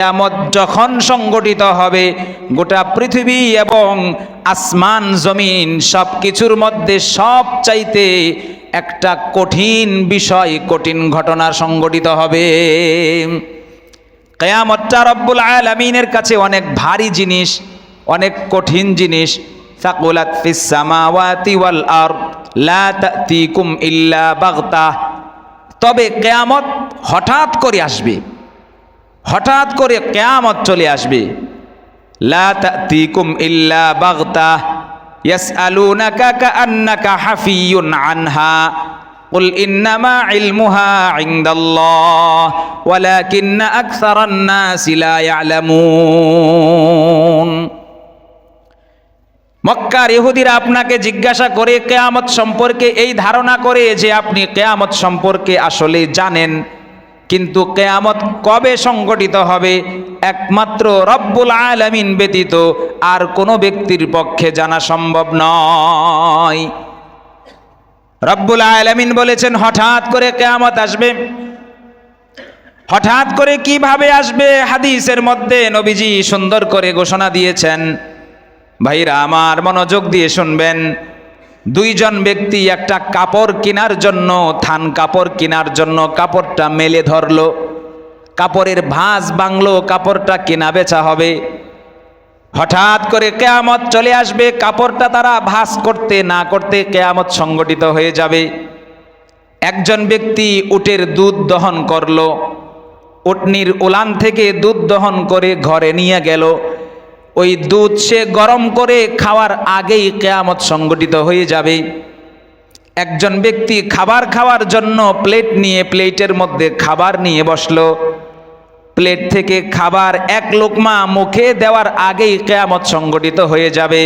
কেয়ামত যখন সংগঠিত হবে, গোটা পৃথিবী এবং আসমান, জমিন সব কিছুর মধ্যে সব চাইতে একটা কঠিন বিষয়, কঠিন ঘটনা সংগঠিত হবে। কেয়ামতটা রব্বুল আলমিনের কাছে অনেক ভারী জিনিস, অনেক কঠিন জিনিস। সাকুলাত ফিস সামাওয়াতি ওয়াল আরদ, লা তাতিকুম ইল্লা বাগতাহ তবে কেয়ামত হঠাৎ করে আসবে। হঠাৎ করে কেয়ামত চলে আসবে লা তাতিকুম ইল্লা বাগতা ইয়াসআলুনাকা কাআন্নাকা হাফিয়ুন আনহা قل إنما علمها عند الله ولكن أكثر الناس لا يعلمون মক্কার ইহুদিরা আপনাকে জিজ্ঞাসা করে কেয়ামত সম্পর্কে এই ধারণা করে যে আপনি কেয়ামত সম্পর্কে আসলে জানেন কিন্তু কেয়ামত কবে সংগঠিত হবে? একমাত্র রব্বুল আলামিন ব্যতীত আর কোনো ব্যক্তির পক্ষে জানা সম্ভব নয়। রব্বুল আলামিন বলেছেন, হঠাৎ করে কেয়ামত আসবে। হঠাৎ করে কীভাবে আসবে? হাদিসের মধ্যে নবীজি সুন্দর করে ঘোষণা দিয়েছেন। ভাইরা, আমার মনোযোগ দিয়ে শুনবেন। দুইজন ব্যক্তি একটা কাপড় কেনার জন্য, থান কাপড় কেনার জন্য কাপড়টা মেলে ধরলো। কাপড়ের ভাঁজ বাংলো কাপড়টা কেনা বেচা হবে। হঠাৎ করে কেয়ামত চলে আসবে, কাপড়টা তারা ভাঁজ করতে না করতে কেয়ামত সংগঠিত হয়ে যাবে। একজন ব্যক্তি উটের দুধ দহন করল। উটনির উলান থেকে দুধ দহন করে ঘরে নিয়ে গেল। ওই দুধ সে গরম করে খাওয়ার আগেই কেয়ামত সংগঠিত হয়ে যাবে। একজন ব্যক্তি খাবার খাওয়ার জন্য প্লেট নিয়ে প্লেটের মধ্যে খাবার নিয়ে বসল। প্লেট থেকে খাবার এক লোকমা মুখে দেওয়ার আগেই কেয়ামত সংগঠিত হয়ে যাবে।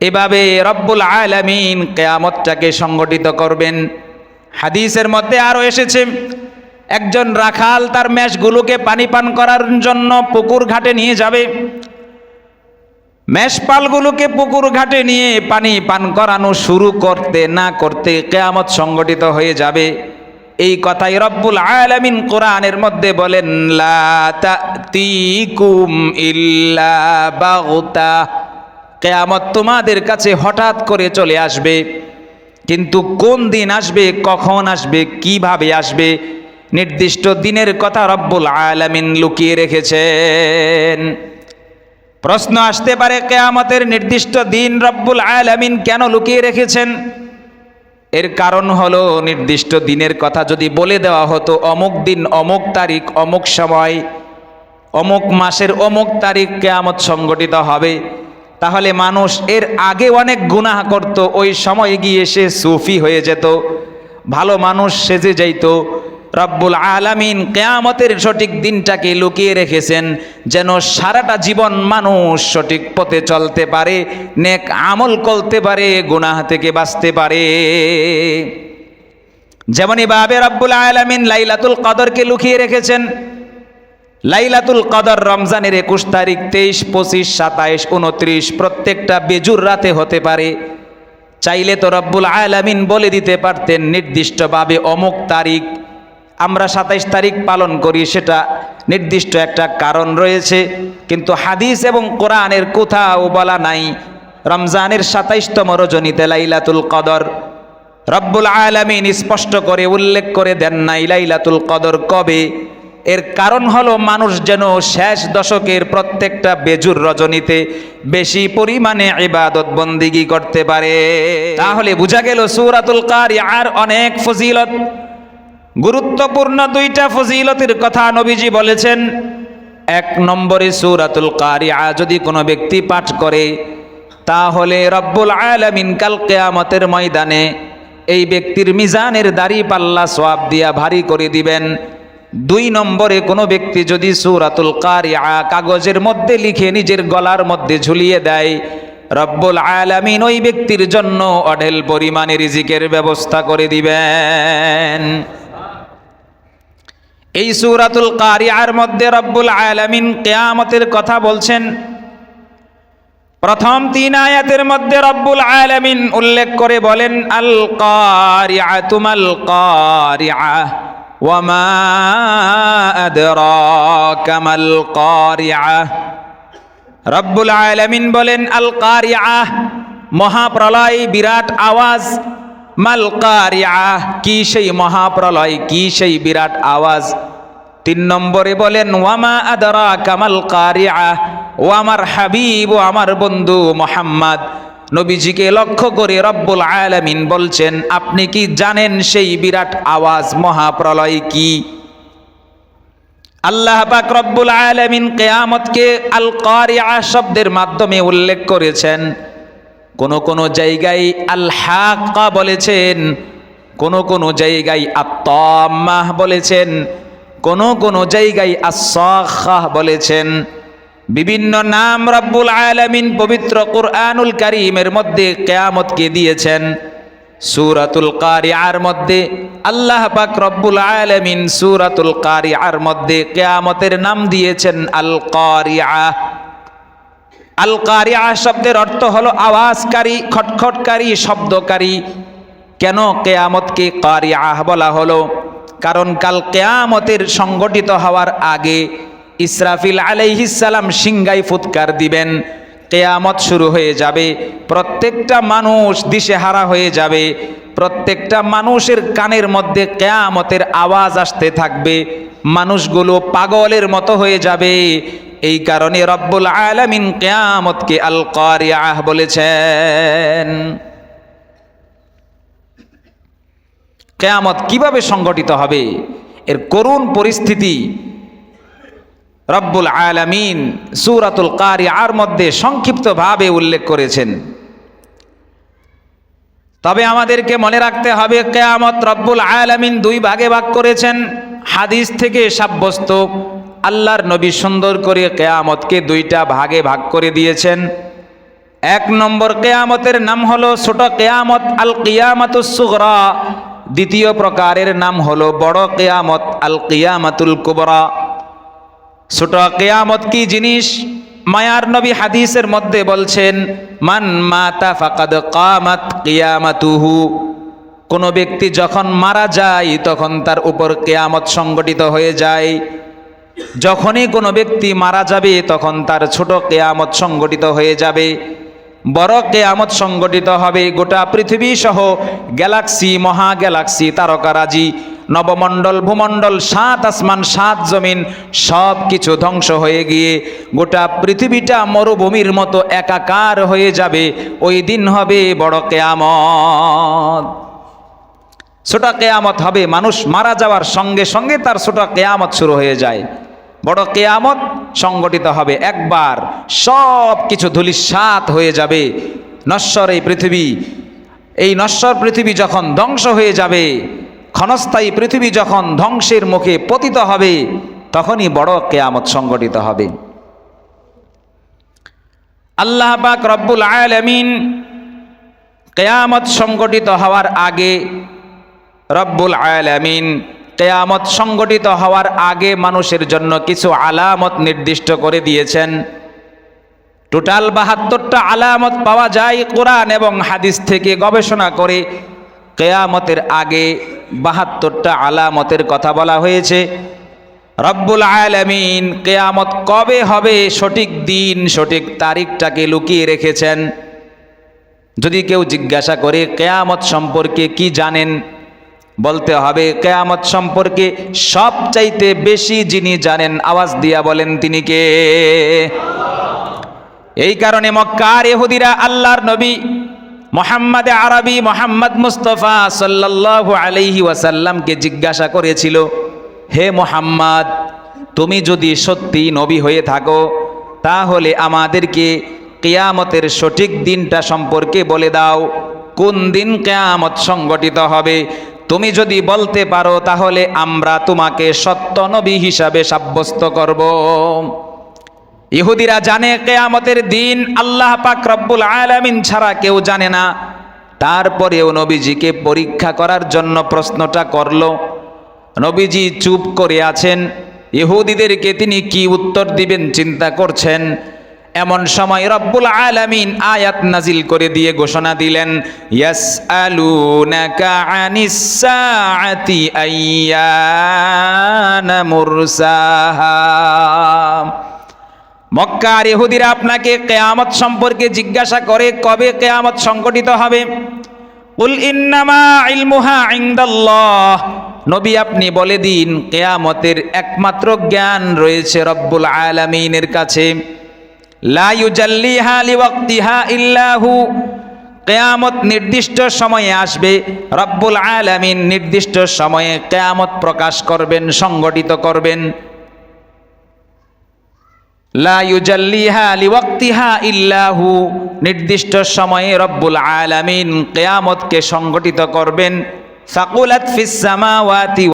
এভাবে রব্বুল আলামিন কেয়ামতটাকে সংগঠিত করবেন। হাদিসের মধ্যে আরও এসেছে, একজন রাখাল তার ম্যাশগুলোকে পানি পান করার জন্য পুকুর ঘাটে নিয়ে যাবে। মেষপালগুলোকে পুকুর ঘাটে নিয়ে পানি পান করানো শুরু করতে না করতে কেয়ামত সংগঠিত হয়ে যাবে। এই কথাই রব্বুল আলামিন কোরআনের মধ্যে বলেন কেয়ামত তোমাদের কাছে হঠাৎ করে চলে আসবে। কিন্তু কোন দিন আসবে, কখন আসবে, কীভাবে আসবে, নির্দিষ্ট দিনের কথা রব্বুল আলামিন লুকিয়ে রেখেছেন। প্রশ্ন আসতে পারে, কেয়ামতের নির্দিষ্ট দিন রব্বুল আলামিন কেন লুকিয়ে রেখেছেন? এর কারণ হলো, নির্দিষ্ট দিনের কথা যদি বলে দেওয়া হতো, অমুক দিন অমুক তারিখ, অমুক সময়, অমুক মাসের অমুক তারিখ কেয়ামত সংগঠিত হবে, তাহলে মানুষ এর আগে অনেক গুনাহ করত, ওই সময় গিয়ে সে সুফি হয়ে যেত, ভালো মানুষ সেজে যাইত রব্বুল আলামিন কেয়ামতের সঠিক দিনটাকে লুকিয়ে রেখেছেন, যেন সারাটা জীবন মানুষ সঠিক পথে চলতে পারে, নেক আমল করতে পারে, গুনাহ থেকে বাঁচতে পারে। যেমনই ভাবে রব্বুল আলামিন লাইলাতুল কদরকে লুকিয়ে রেখেছেন, লাইলাতুল কদর রমজানের একুশ তারিখ, তেইশ, পঁচিশ, সাতাইশ, উনত্রিশ, প্রত্যেকটা বেজুর রাতে হতে পারে। চাইলে তো রব্বুল আলামিন বলে দিতে পারতেন, নির্দিষ্টভাবে অমুক তারিখ আমরা সাতাইশ তারিখ পালন করি সেটা নির্দিষ্ট একটা কারণ রয়েছে। কিন্তু হাদিস এবং কোরআনের কোথাও বলা নাই। রমজানের সাতাইশতম রজনীতে লাইলাতুল কদর। রব্বুল আলামিন স্পষ্ট করে উল্লেখ করে দেন নাই লাইলাতুল কদর কবে। এর কারণ হলো মানুষ যেন শেষ দশকের প্রত্যেকটা বেজুর রজনীতে বেশি পরিমাণে ইবাদত বন্দিগি করতে পারে। তাহলে বোঝা গেল সূরাতুল আর অনেক ফজিলত। গুরুত্বপূর্ণ দুইটা ফজিলতের কথা নবীজি বলেছেন। এক নম্বরে সূরাতুল কারিয়া, যদি কোনো ব্যক্তি পাঠ করে, তাহলে রব্বুল আলামিন কাল কেয়ামতের ময়দানে এই ব্যক্তির মিজানের দাড়ি পাল্লা সোয়াব দিয়া ভারী করে দিবেন। দুই নম্বরে কোনো ব্যক্তি যদি সূরাতুল কারিয়া কাগজের মধ্যে লিখে নিজের গলার মধ্যে ঝুলিয়ে দেয়, রব্বুল আলামিন ওই ব্যক্তির জন্য অঢেল পরিমাণে রিজিকের ব্যবস্থা করে দিবেন। এই সূরাতুল কারিয়ার মধ্যে রব্বুল আলামিন কেয়ামতের কথা বলছেন। প্রথম তিন আয়াতের মধ্যে রব্বুল আলামিন উল্লেখ করে বলেন, আল কারিয়া তুমাল কারিয়া ওয়ামা আদরাকা মাল কারিআহ রব্বুল আলামিন বলেন, আল কারিআহ মহাপ্রলয় বিরাট আওয়াজ। মাল কারিআহ কি সেই মহাপ্রলয়, কি সেই বিরাট আওয়াজ? তিন নম্বরে বলেন, ওয়ামা আদরা কামাল কারিয়া, ও আমার হাবিব, ও আমার বন্ধু মোহাম্মদ। নবীজিকে লক্ষ্য করে রব্বুল আলামিন বলছেন, আপনি কি জানেন সেই বিরাট আওয়াজ মহাপ্রলয় কি? আল্লাহ পাক রব্বুল আলামিন কেয়ামতকে আল কারিআ শব্দের মাধ্যমে উল্লেখ করেছেন। কোন কোন জায়গায় আল হাক্কা বলেছেন, কোন কোন জায়গায় আত্মাম্মাহ বলেছেন কোন কোন জায়গায় আসাখাহ বলেছেন, বিভিন্ন নাম রব্বুল আলামিন পবিত্র কুরআনুল কারীমের মধ্যে কেয়ামতকে দিয়েছেন। সূরাতুল কারিআর মধ্যে, আল্লাহ পাক রব্বুল আলামিন সূরাতুল কারিআর মধ্যে কেয়ামতের নাম দিয়েছেন আল কারিআ আল কারিআ শব্দের অর্থ হলো আওয়াজকারী, খটখটকারী, শব্দকারী। কেন কেয়ামতকে কারিআহ বলা হলো? কারণ কাল কেয়ামতের সংগঠিত হওয়ার আগে ইসরাফিল আলাইহিসালাম সিংগাই ফুৎকার দিবেন। কেয়ামত শুরু হয়ে যাবে, প্রত্যেকটা মানুষ দিশেহারা হয়ে যাবে, প্রত্যেকটা মানুষের কানের মধ্যে কেয়ামতের আওয়াজ আসতে থাকবে, মানুষগুলো পাগলের মতো হয়ে যাবে। এই কারণে রব্বুল আলামিন কেয়ামতকে আল কারিয়াহ বলেছেন। কেয়ামত কীভাবে সংগঠিত হবে? এর করুণ পরিস্থিতি রব্বুল আলামিন সুরাতুল কারি আর মধ্যে সংক্ষিপ্তভাবে উল্লেখ করেছেন। তবে আমাদেরকে মনে রাখতে হবে, কেয়ামত রব্বুল আলামিন দুই ভাগে ভাগ করেছেন। হাদিস থেকে সাব্যস্ত, আল্লাহর নবী সুন্দর করে কেয়ামতকে দুইটা ভাগে ভাগ করে দিয়েছেন। এক নম্বর কেয়ামতের নাম হলো ছোট কেয়ামত আল কিয়ামাতুস সুগরা। দ্বিতীয় প্রকারের নাম হলো বড় কেয়ামত, আল কিয়ামাতুল কুবরা। ছোট কেয়ামত কি জিনিস? মায়ার নবী হাদিসের মধ্যে বলছেন, মান মাতা ফাকাদ কামাত কিয়ামাতুহু। কোনো ব্যক্তি যখন মারা যায়, তখন তার উপর কেয়ামত সংগঠিত হয়ে যায়। যখনই কোনো ব্যক্তি মারা যাবে, তখন তার ছোট কেয়ামত সংগঠিত হয়ে যাবে। বড় কেয়ামত সংগঠিত হবে। গোটা পৃথিবী সহ গ্যালাক্সি, মহা গ্যালাক্সি তারকারাজি নবমণ্ডল, ভূমণ্ডল, সাত আসমান, সাত জমিন, সব কিছু ধ্বংস হয়ে গিয়ে গোটা পৃথিবীটা মরুভূমির মতো একাকার হয়ে যাবে। ওই দিন হবে বড় কেয়ামত। ছোট কেয়ামত হবে, মানুষ মারা যাওয়ার সঙ্গে সঙ্গে তার ছোট কেয়ামত শুরু হয়ে যায়। বড় কেয়ামত সংগঠিত হবে। একবার সব কিছু ধুলিসাত হয়ে যাবে। নশ্বর এই পৃথিবী। এই নশ্বর পৃথিবী যখন ধ্বংস হয়ে যাবে, ক্ষণস্থায়ী পৃথিবী যখন ধ্বংসের মুখে পতিত হবে, তখনই বড় কেয়ামত সংগঠিত হবে। আল্লাহ পাক রব্বুল আলামিন কেয়ামত সংগঠিত হওয়ার আগে রব্বুল আলামিন কেয়ামত সংগঠিত হওয়ার আগে মানুষের জন্য কিছু আলামত নির্দিষ্ট করে দিয়েছেন। টোটাল বাহাত্তরটা আলামত পাওয়া যায় কোরআন এবং হাদিস থেকে গবেষণা করে। কেয়ামতের আগে বাহাত্তরটা আলামতের কথা বলা হয়েছে। রব্বুল আলামিন কেয়ামত কবে হবে, সঠিক দিন, সঠিক তারিখটাকে লুকিয়ে রেখেছেন। যদি কেউ জিজ্ঞাসা করে, কেয়ামত সম্পর্কে কি জানেন? বলতে হবে, কেয়ামত সম্পর্কে সবচাইতে বেশি যিনি জানেন, আওয়াজ দিয়া বলেন তিনি কে? এই কারণে মক্কার এহুদিরা আল্লাহর নবী মোহাম্মদ আরবি, মোহাম্মদ মুস্তফা সাল্লাল্লাহু আলাইহি ওয়াসাল্লামকে জিজ্ঞাসা করেছিল, হে মোহাম্মদ, তুমি যদি সত্যি নবী হয়ে থাকো, তাহলে আমাদেরকে কেয়ামতের সঠিক দিনটা সম্পর্কে বলে দাও। কোন দিন কেয়ামত সংগঠিত হবে? তুমি যদি বলতে পারো, তাহলে আমরা তোমাকে সত্য নবী হিসাবে সাব্যস্ত করব। ইহুদিরা জানে কেয়ামতের দিন আল্লাহ পাক রব্বুল আলামিন ছাড়া কেউ জানে না। তারপরেও নবীজিকে পরীক্ষা করার জন্য প্রশ্নটা করল। নবীজি চুপ করে আছেন। ইহুদিদেরকে তিনি কি উত্তর দিবেন চিন্তা করছেন? এমন সময় রব্বুল আলামিন আয়াত নাজিল করে দিয়ে ঘোষণা দিলেন, ইয়াসআলুনাকা আনিস সাআতি আইয়ানা মুরসাহা। মক্কার ইহুদিরা আপনাকে কেয়ামত সম্পর্কে জিজ্ঞাসা করে, কবে কেয়ামত সংগঠিত হবে? উল ইন্নামা ইলমুহা ইনদাল্লাহ। নবী আপনি বলে দিন, কেয়ামতের একমাত্র জ্ঞান রয়েছে রব্বুল আলামিনের কাছে। লা ইউজাল্লিহা লিওয়াক্তিহা ইল্লাহু। কেয়ামত নির্দিষ্ট সময়ে আসবে। রব্বুল আলামিন নির্দিষ্ট সময়ে কেয়ামত প্রকাশ করবেন, সংগঠিত করবেন। লা ইউজাল্লিহা লিওয়াক্তিহা ইল্লাহু। নির্দিষ্ট সময়ে রব্বুল আলামিন কিয়ামতকে সংগঠিত করবেন। ফাকুলাত ফিস সামাওয়াতি